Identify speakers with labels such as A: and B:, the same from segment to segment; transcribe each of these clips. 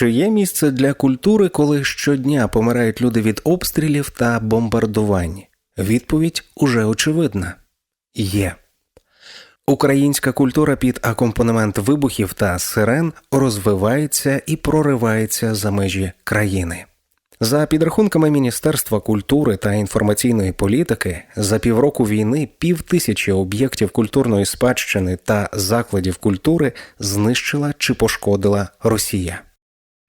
A: Чи є місце для культури, коли щодня помирають люди від обстрілів та бомбардувань? Відповідь уже очевидна є. Українська культура під акомпанемент вибухів та сирен розвивається і проривається за межі країни. За підрахунками Міністерства культури та інформаційної політики, за півроку війни півтисячі об'єктів культурної спадщини та закладів культури знищила чи пошкодила Росія.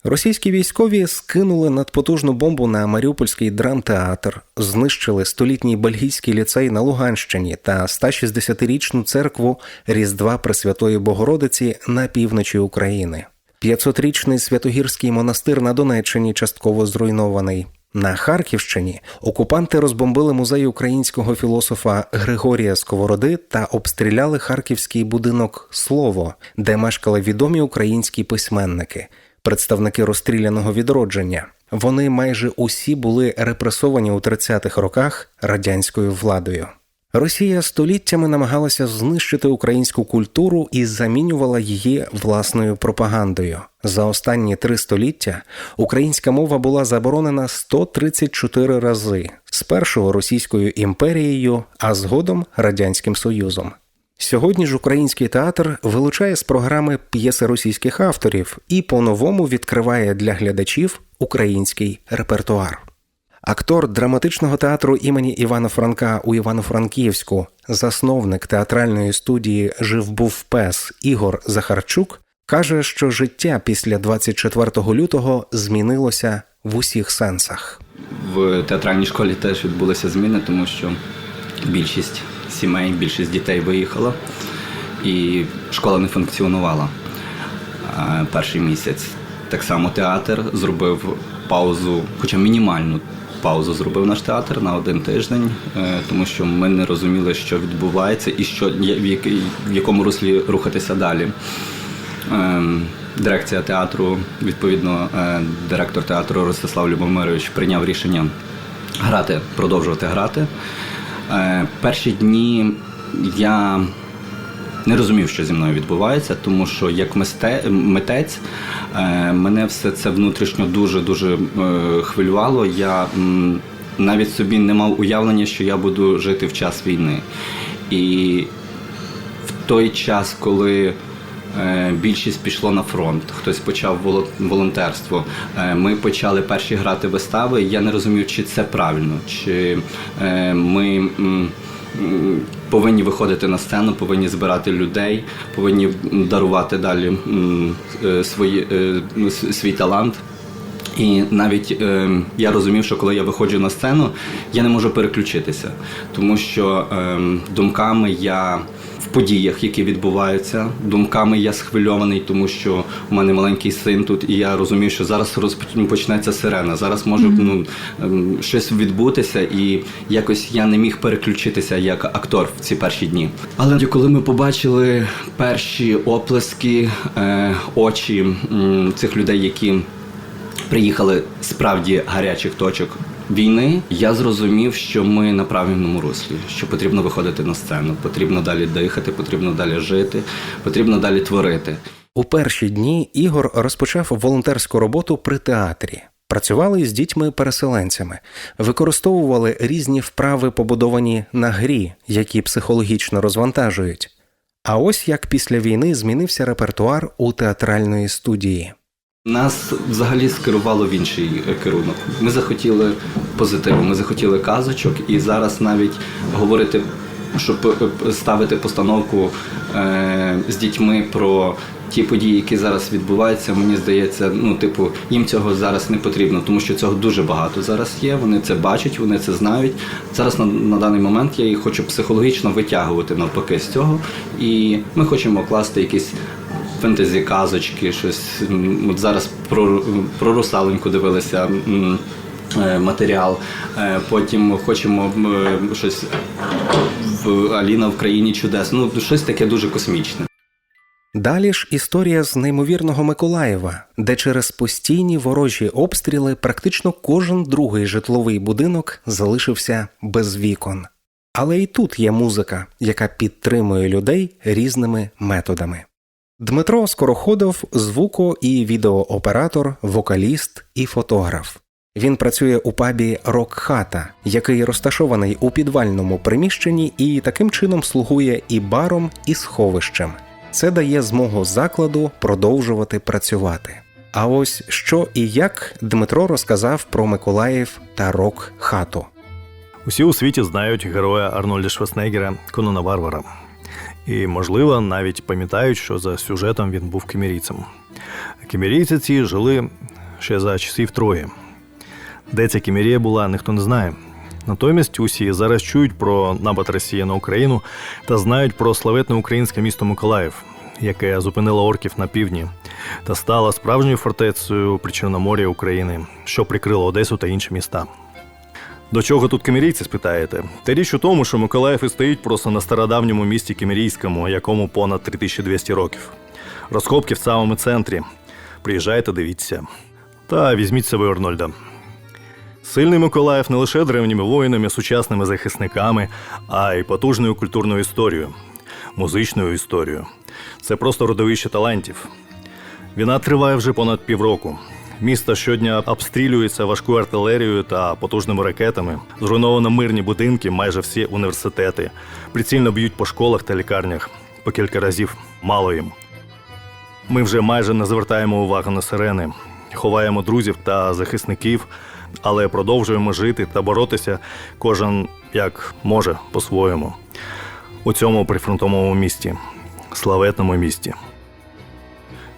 A: Російські військові скинули надпотужну бомбу на Маріупольський драмтеатр, знищили столітній бельгійський ліцей на Луганщині та 160-річну церкву Різдва Пресвятої Богородиці на півночі України. 500-річний Святогірський монастир на Донеччині частково зруйнований. На Харківщині окупанти розбомбили музей українського філософа Григорія Сковороди та обстріляли харківський будинок Слово, де мешкали відомі українські письменники, представники розстріляного відродження. Вони майже усі були репресовані у 30-х роках радянською владою. Росія століттями намагалася знищити українську культуру і замінювала її власною пропагандою. За останні три століття українська мова була заборонена 134 рази спершу Російською імперією, а згодом Радянським Союзом. Сьогодні ж український театр вилучає з програми п'єси російських авторів і по-новому відкриває для глядачів український репертуар. Актор драматичного театру імені Івана Франка у Івано-Франківську, засновник театральної студії Жив був пес Ігор Захарчук, каже, що життя після 24 лютого змінилося в усіх сенсах.
B: В театральній школі теж відбулися зміни, тому що більшість сімей, більшість дітей виїхала, і школа не функціонувала перший місяць. Так само театр зробив паузу, хоча мінімальну паузу зробив наш театр на один тиждень, е, тому що ми не розуміли, що відбувається і що в якому руслі рухатися далі. Ем, Дирекція театру, відповідно, е, директор театру Ростислав Любомирович прийняв рішення грати, продовжувати грати. Е, Перші дні я не розумів, що зі мною відбувається, тому що як митець е, мене все це внутрішньо дуже дуже е, хвилювало. Я навіть собі не мав уявлення, що я буду жити в час війни. І в той час, коли більшість пішло на фронт, хтось почав воло- волонтерство. е, Ми почали перші грати вистави. Я не розумів, чи це правильно, чи е, ми. Повинні виходити на сцену, повинні збирати людей, повинні дарувати далі е, свої, е, свій талант. І навіть е, я розумів, що коли я виходжу на сцену, я не можу переключитися, тому що е, думками я подіях, які відбуваються, думками я схвильований, тому що у мене маленький син тут, і я розумію, що зараз розпочнеться сирена. Зараз може ну, ем, щось відбутися, і якось я не міг переключитися як актор в ці перші дні. Але коли ми побачили перші оплески, е, очі м, цих людей, які приїхали справді гарячих точок війни, я зрозумів, що ми на правильному руслі, що потрібно виходити на сцену, потрібно далі дихати, потрібно далі жити, потрібно далі творити.
A: У перші дні Ігор розпочав волонтерську роботу при театрі. Працювали з дітьми-переселенцями, використовували різні вправи, побудовані на грі, які психологічно розвантажують. А ось як після війни змінився репертуар у театральної студії.
B: Нас взагалі скерувало в інший е, керунок. Ми захотіли позитиву, ми захотіли казочок, і зараз навіть говорити, щоб е, ставити постановку е, з дітьми про ті події, які зараз відбуваються, мені здається, ну, типу, їм цього зараз не потрібно, тому що цього дуже багато зараз є. Вони це бачать, вони це знають. Зараз на, на даний момент я їх хочу психологічно витягувати навпаки з цього. І ми хочемо класти якісь фентезі казочки, щось от зараз про, про русаленьку дивилися. е, Матеріал, Е, потім хочемо е, щось в Аліна в країні чудес. Ну щось таке дуже космічне.
A: Далі ж історія з неймовірного Миколаєва, де через постійні ворожі обстріли практично кожен другий житловий будинок залишився без вікон. Але і тут є музика, яка підтримує людей різними методами. Дмитро Скороходов звуко- і відеооператор, вокаліст і фотограф. Він працює у пабі Рок-хата, який розташований у підвальному приміщенні і таким чином слугує і баром, і сховищем. Це дає змогу закладу продовжувати працювати. А ось що і як Дмитро розказав про Миколаїв та Рок-хату.
C: Усі у світі знають героя Арнольда Шварценеггера Конона Варвара. І, можливо, навіть пам'ятають, що за сюжетом він був кемерійцем. Кемерійці ці жили ще за часів Трої. Де ця кемерія була, ніхто не знає. Натомість усі зараз чують про напад Росії на Україну та знають про славетне українське місто Миколаїв, яке зупинило орків на півдні та стало справжньою фортецею при Чорномор'ї України, що прикрило Одесу та інші міста. До чого тут кемерійці, спитаєте? Та річ у тому, що Миколаїв і стоїть просто на стародавньому місті Кемерійському, якому понад 3200 років. Розкопки в самому центрі. Приїжджайте, дивіться. Та візьміть з собою Арнольда. Сильний Миколаїв не лише древніми воїнами, сучасними захисниками, а й потужною культурною історією, музичною історією. Це просто родовище талантів. Війна триває вже понад півроку. Місто щодня обстрілюється важкою артилерією та потужними ракетами. Зруйновано мирні будинки, майже всі університети. Прицільно б'ють по школах та лікарнях. По кілька разів мало їм. Ми вже майже не звертаємо увагу на сирени, ховаємо друзів та захисників, але продовжуємо жити та боротися кожен як може по-своєму. У цьому прифронтовому місті, славетному місті.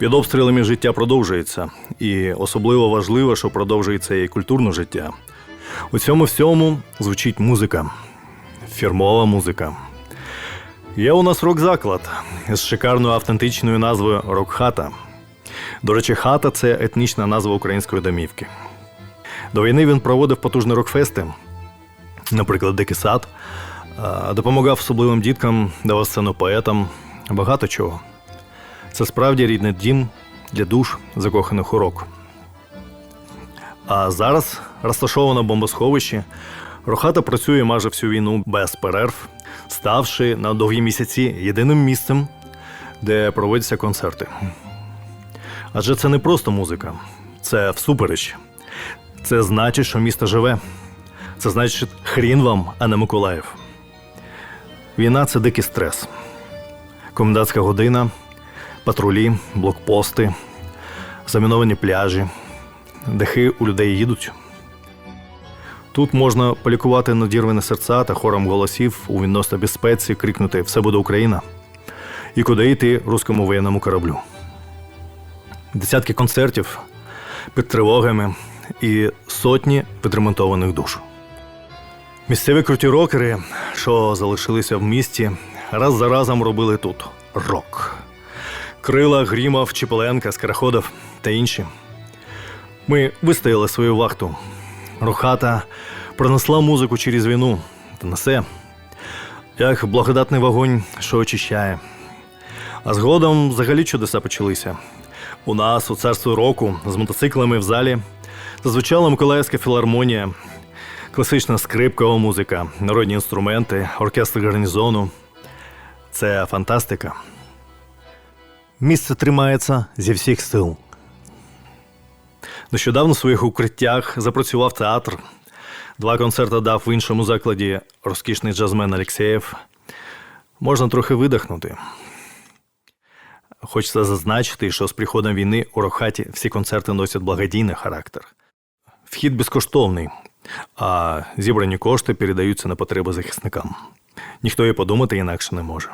C: Під обстрілами життя продовжується, і особливо важливо, що продовжується і культурне життя. У цьому всьому звучить музика, фірмова музика. Є у нас рок-заклад з шикарною автентичною назвою Рок-хата. До речі, хата це етнічна назва української домівки. До війни він проводив потужні рок-фести, наприклад, Дикий сад, допомагав особливим діткам, давав сцену поетам, багато чого. Це справді рідний дім для душ, закоханих у рок. А зараз розташовано бомбосховище. Рохата працює майже всю війну без перерв, ставши на довгі місяці єдиним місцем, де проводяться концерти. Адже це не просто музика, це всупереч. Це значить, що місто живе. Це значить хрін вам, а не Миколаїв. Війна це дикий стрес. Комендантська година, патрулі, блокпости, заміновані пляжі, дахи у людей їдуть. Тут можна полікувати надірвані серця та хором голосів у відносно безпеці крикнути Все буде Україна і куди йти руському воєнному кораблю. Десятки концертів під тривогами і сотні відремонтованих душ. Місцеві круті рокери, що залишилися в місті, раз за разом робили тут рок. Крила, Грімов, Чепеленка, Скороходов та інші. Ми вистояли свою вахту. Рухата пронесла музику через війну та несе, як благодатний вогонь, що очищає. А згодом взагалі чудеса почалися. У нас у царство року з мотоциклами в залі зазвучала Миколаївська філармонія, класична скрипкова музика, народні інструменти, оркестр гарнізону. Це фантастика. Місце тримається зі всіх сил. Нещодавно в своїх укриттях запрацював театр. Два концерти дав в іншому закладі розкішний джазмен Алєксєєв. Можна трохи видихнути. Хочеться зазначити, що з приходом війни у Рохаті всі концерти носять благодійний характер. Вхід безкоштовний, а зібрані кошти передаються на потреби захисникам. Ніхто і подумати інакше не може.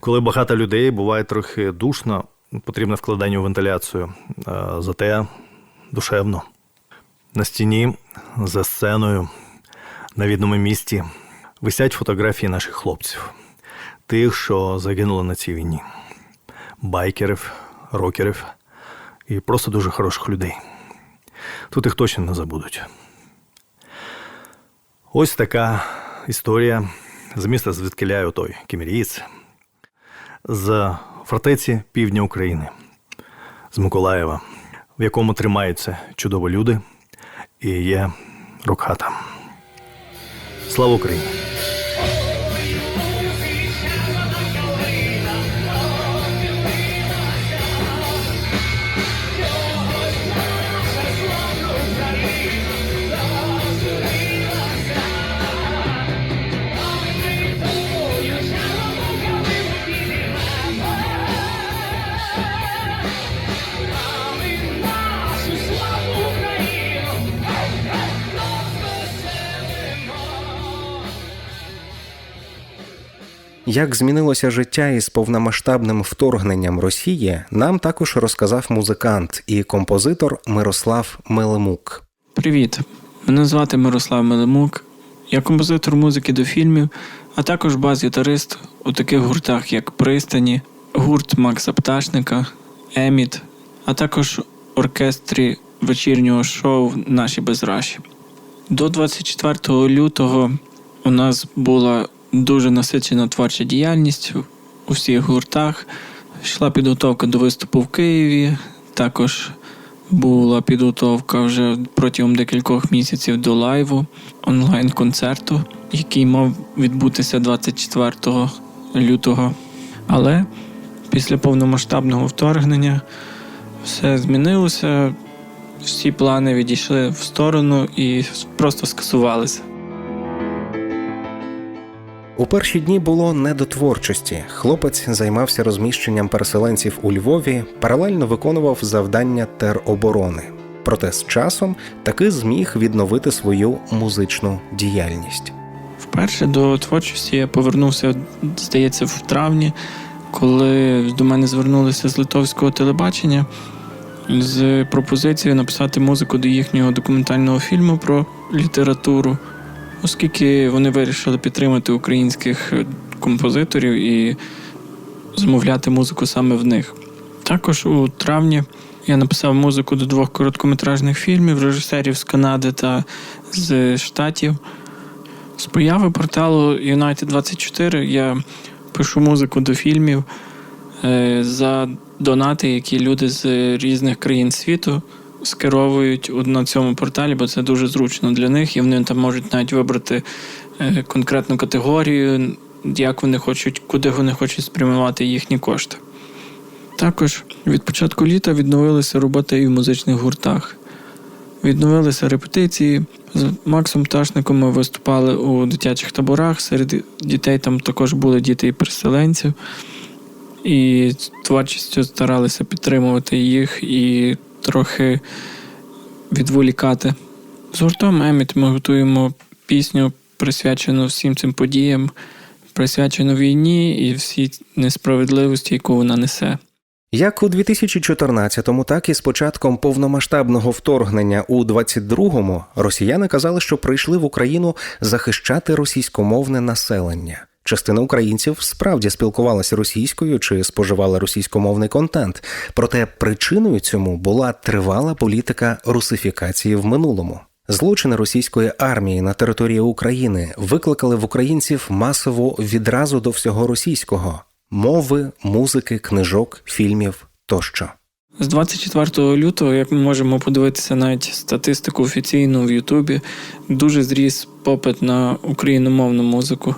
C: Коли багато людей буває трохи душно, потрібне вкладання у вентиляцію, зате душевно. На стіні, за сценою, на відному місці висять фотографії наших хлопців, тих, що загинули на цій війні, байкерів, рокерів і просто дуже хороших людей. Тут їх точно не забудуть. Ось така історія з міста звідкиляю той Кімірієць, з фортеці півдня України, з Миколаєва, в якому тримаються чудові люди і є рокхата. Слава Україні!
A: Як змінилося життя із повномасштабним вторгненням Росії, нам також розказав музикант і композитор Мирослав Мелемук.
D: Привіт! Мене звати Мирослав Мелемук. Я композитор музики до фільмів, а також бас-гітарист у таких гуртах, як Пристані, гурт Макса Пташника, Еміт, а також оркестрі вечірнього шоу Наші безраші. До 24 лютого у нас була дуже насичена творча діяльність у всіх гуртах. Йшла підготовка до виступу в Києві, також була підготовка вже протягом декількох місяців до лайву онлайн-концерту, який мав відбутися 24 лютого. Але після повномасштабного вторгнення все змінилося, всі плани відійшли в сторону і просто скасувалися.
A: У перші дні було не до творчості. Хлопець займався розміщенням переселенців у Львові, паралельно виконував завдання тероборони. Проте з часом таки зміг відновити свою музичну діяльність.
D: Вперше до творчості я повернувся, здається, в травні, коли до мене звернулися з литовського телебачення з пропозицією написати музику до їхнього документального фільму про літературу, оскільки вони вирішили підтримати українських композиторів і замовляти музику саме в них. Також у травні я написав музику до двох короткометражних фільмів режисерів з Канади та з Штатів. З появи порталу United 24 я пишу музику до фільмів е, за донати, які люди з різних країн світу скеровують на цьому порталі, бо це дуже зручно для них, і вони там можуть навіть вибрати е, конкретну категорію, як вони хочуть, куди вони хочуть спрямувати їхні кошти. Також від початку літа відновилася робота і в музичних гуртах. Відновилися репетиції. З Максом Пташником ми виступали у дитячих таборах. Серед дітей там також були діти і переселенців. І творчістю старалися підтримувати їх і трохи відволікати. З гуртом Еміт ми готуємо пісню, присвячену всім цим подіям, присвячену війні і всій несправедливості, яку вона несе.
A: Як у 2014-му, так і з початком повномасштабного вторгнення у 22-му росіяни казали, що прийшли в Україну захищати російськомовне населення. Частина українців справді спілкувалася російською чи споживала російськомовний контент, проте причиною цьому була тривала політика русифікації в минулому. Злочини російської армії на території України викликали в українців масову відразу до всього російського мови, музики, книжок, фільмів тощо.
D: З 24 лютого, як ми можемо подивитися навіть статистику офіційну в Ютубі, дуже зріс попит на україномовну музику.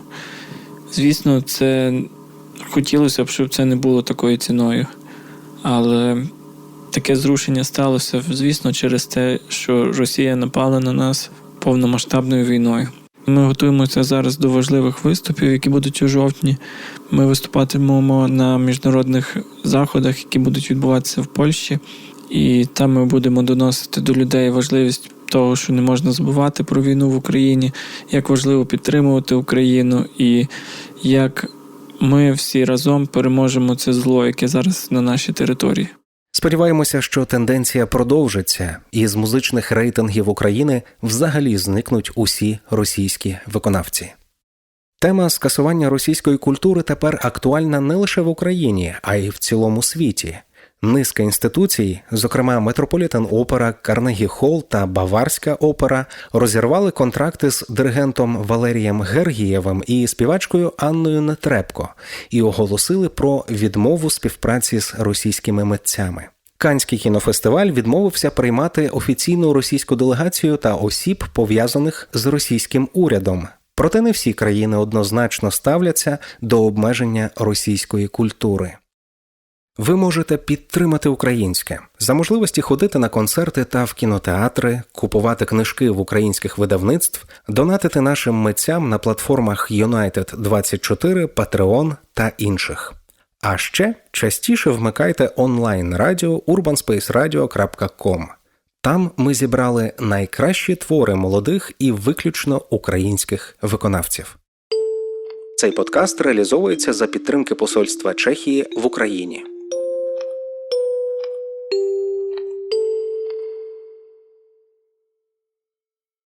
D: Звісно, це хотілося б, щоб це не було такою ціною. Але таке зрушення сталося, звісно, через те, що Росія напала на нас повномасштабною війною. Ми готуємося зараз до важливих виступів, які будуть у жовтні. Ми виступатимемо на міжнародних заходах, які будуть відбуватися в Польщі, і там ми будемо доносити до людей важливість того, що не можна забувати про війну в Україні, як важливо підтримувати Україну, і як ми всі разом переможемо це зло, яке зараз на нашій території.
A: Сподіваємося, що тенденція продовжиться, і з музичних рейтингів України взагалі зникнуть усі російські виконавці. Тема скасування російської культури тепер актуальна не лише в Україні, а й в цілому світі. Низка інституцій, зокрема Метрополітен Опера, Карнегі Холл та Баварська опера, розірвали контракти з диригентом Валерієм Гергієвим і співачкою Анною Нетребко і оголосили про відмову співпраці з російськими митцями. Канський кінофестиваль відмовився приймати офіційну російську делегацію та осіб, пов'язаних з російським урядом. Проте не всі країни однозначно ставляться до обмеження російської культури. Ви можете підтримати українське за можливості ходити на концерти та в кінотеатри, купувати книжки в українських видавництв, донатити нашим митцям на платформах United 24, Patreon та інших. А ще частіше вмикайте онлайн радіо urbanspaceradio.com. Там ми зібрали найкращі твори молодих і виключно українських виконавців. Цей подкаст реалізовується за підтримки Посольства Чехії в Україні.